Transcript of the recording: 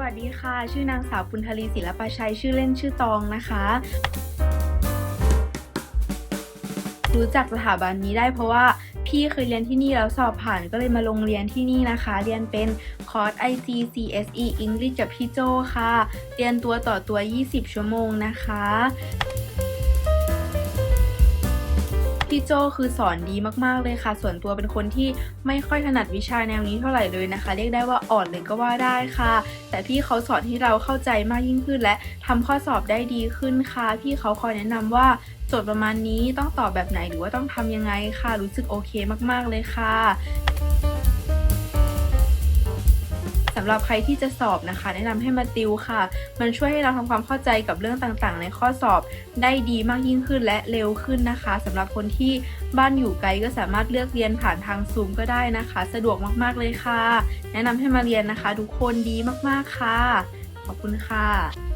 วัสดีค่ะ ชื่อนางสาวปุณธลีศิลปชัย ชื่อเล่นชื่อตองนะคะ รู้จักสถาบันนี้ได้เพราะว่าพี่เคยเรียนที่นี่แล้วสอบผ่านก็เลยมาลงเรียนที่นี่นะคะ เรียนเป็นคอร์ส IGCSE English กับพี่โจค่ะ เรียนตัวต่อตัว 20 ชั่วโมงนะคะ พี่โจคือสอนดีมากๆเลยค่ะ ส่วนตัวเป็นคนที่ไม่ค่อยถนัดวิชาแนวนี้เท่าไหร่เลยนะคะ เรียกได้ว่าอ่อนเลยก็ว่าได้ค่ะ แต่พี่เขาสอนให้เราเข้าใจมากยิ่งขึ้น และทำข้อสอบได้ดีขึ้นค่ะ พี่เขาคอยแนะนำว่าโจทย์ประมาณนี้ต้องตอบแบบไหนหรือว่าต้องทำยังไงค่ะ รู้สึกโอเคมากๆเลยค่ะำหรับใครที่จะสอบนะคะ แนะนำให้มาติวค่ะ มันช่วยให้เราทำความเข้าใจกับเรื่องต่างๆ ในข้อสอบได้ดีมากยิ่งขึ้นและเร็วขึ้นนะคะสำหรับคนที่บ้านอยู่ไกลก็สามารถเลือกเรียนผ่านทางซูมก็ได้นะคะ สะดวกมากๆเลยค่ะ แนะนำให้มาเรียนนะคะ ทุกคนดีมากๆค่ะ ขอบคุณค่ะ